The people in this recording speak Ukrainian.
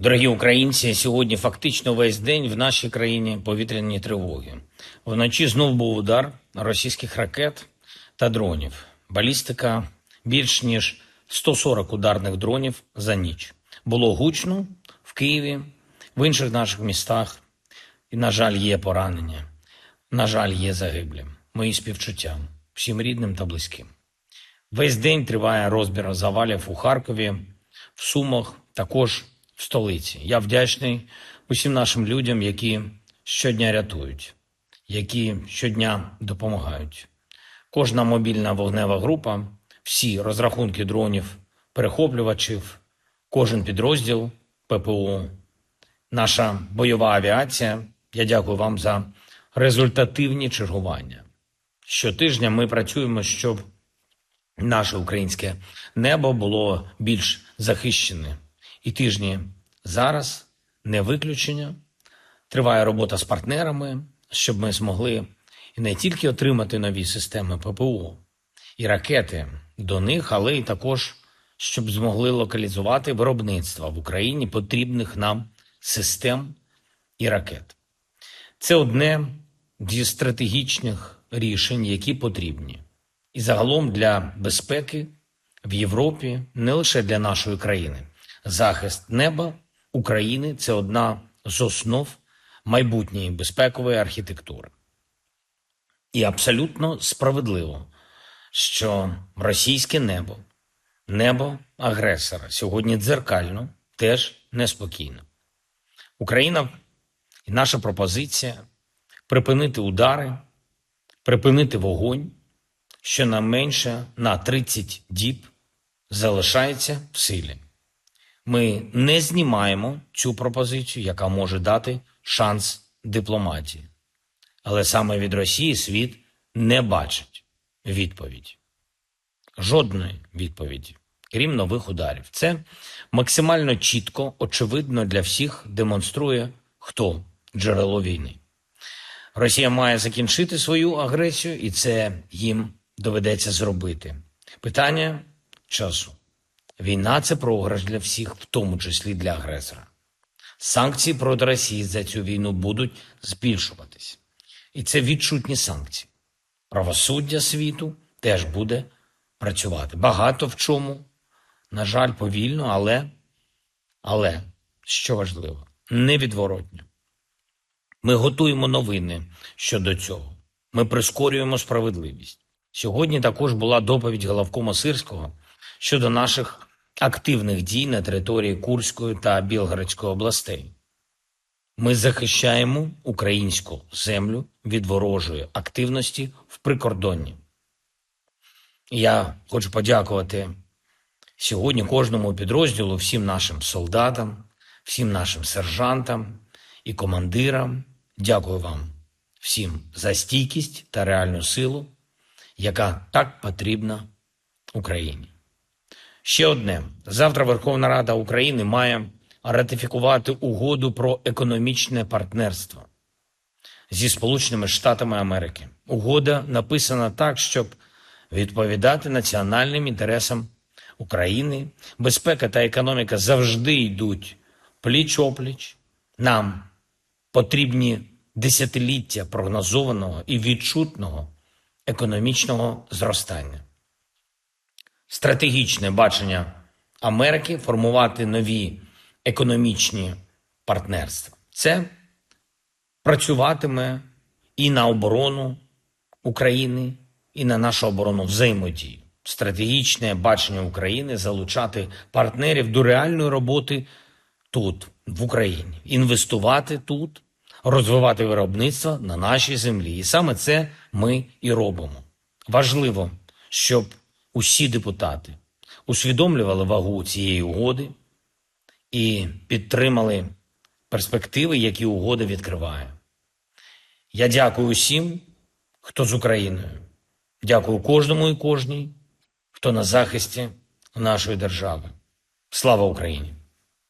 Дорогі українці, сьогодні фактично весь день в нашій країні повітряні тривоги. Вночі знов був удар російських ракет та дронів. Балістика більш ніж 140 ударних дронів за ніч. Було гучно в Києві, в інших наших містах. І, на жаль, є поранення. На жаль, є загиблі. Мої співчуття всім рідним та близьким. Весь день триває розбір завалів у Харкові, в Сумах, також столиці. Я вдячний усім нашим людям, які щодня рятують, які щодня допомагають. Кожна мобільна вогнева група, всі розрахунки дронів, перехоплювачів, кожен підрозділ ППО, наша бойова авіація. Я дякую вам за результативні чергування. Щотижня ми працюємо, щоб наше українське небо було більш захищене. І тижні зараз не виключення. Триває робота з партнерами, щоб ми змогли не тільки отримати нові системи ППО і ракети до них, але й також, щоб змогли локалізувати виробництво в Україні потрібних нам систем і ракет. Це одне зі стратегічних рішень, які потрібні. І загалом для безпеки в Європі, не лише для нашої країни. Захист неба України це одна з основ майбутньої безпекової архітектури. І абсолютно справедливо, що російське небо, небо агресора сьогодні дзеркально теж неспокійно. Україна і наша пропозиція припинити удари, припинити вогонь, щонайменше на 30 діб залишається в силі. Ми не знімаємо цю пропозицію, яка може дати шанс дипломатії. Але саме від Росії світ не бачить відповіді. Жодної відповіді, крім нових ударів. Це максимально чітко, очевидно для всіх демонструє, хто джерело війни. Росія має закінчити свою агресію, і це їм доведеться зробити. Питання часу. Війна це програш для всіх, в тому числі для агресора. Санкції проти Росії за цю війну будуть збільшуватись. І це відчутні санкції. Правосуддя світу теж буде працювати. Багато в чому, на жаль, повільно, але, але що важливо, невідворотньо. Ми готуємо новини щодо цього. Ми прискорюємо справедливість. Сьогодні також була доповідь головкома Сирського щодо наших активних дій на території Курської та Білгородської областей. Ми захищаємо українську землю від ворожої активності в прикордонні. Я хочу подякувати сьогодні кожному підрозділу, всім нашим солдатам, всім нашим сержантам і командирам. Дякую вам всім за стійкість та реальну силу, яка так потрібна Україні. Ще одне: завтра Верховна Рада України має ратифікувати угоду про економічне партнерство зі Сполученими Штатами Америки. Угода написана так, щоб відповідати національним інтересам України. Безпека та економіка завжди йдуть пліч-опліч. Нам потрібні десятиліття прогнозованого і відчутного економічного зростання стратегічне бачення Америки формувати нові економічні партнерства. Це працюватиме і на оборону України, і на нашу оборону взаємодію. Стратегічне бачення України залучати партнерів до реальної роботи тут, в Україні, інвестувати тут, розвивати виробництво на нашій землі. І саме це ми і робимо. Важливо, щоб усі депутати усвідомлювали вагу цієї угоди і підтримали перспективи, які угода відкриває. Я дякую усім, хто з Україною. Дякую кожному і кожній, хто на захисті нашої держави. Слава Україні!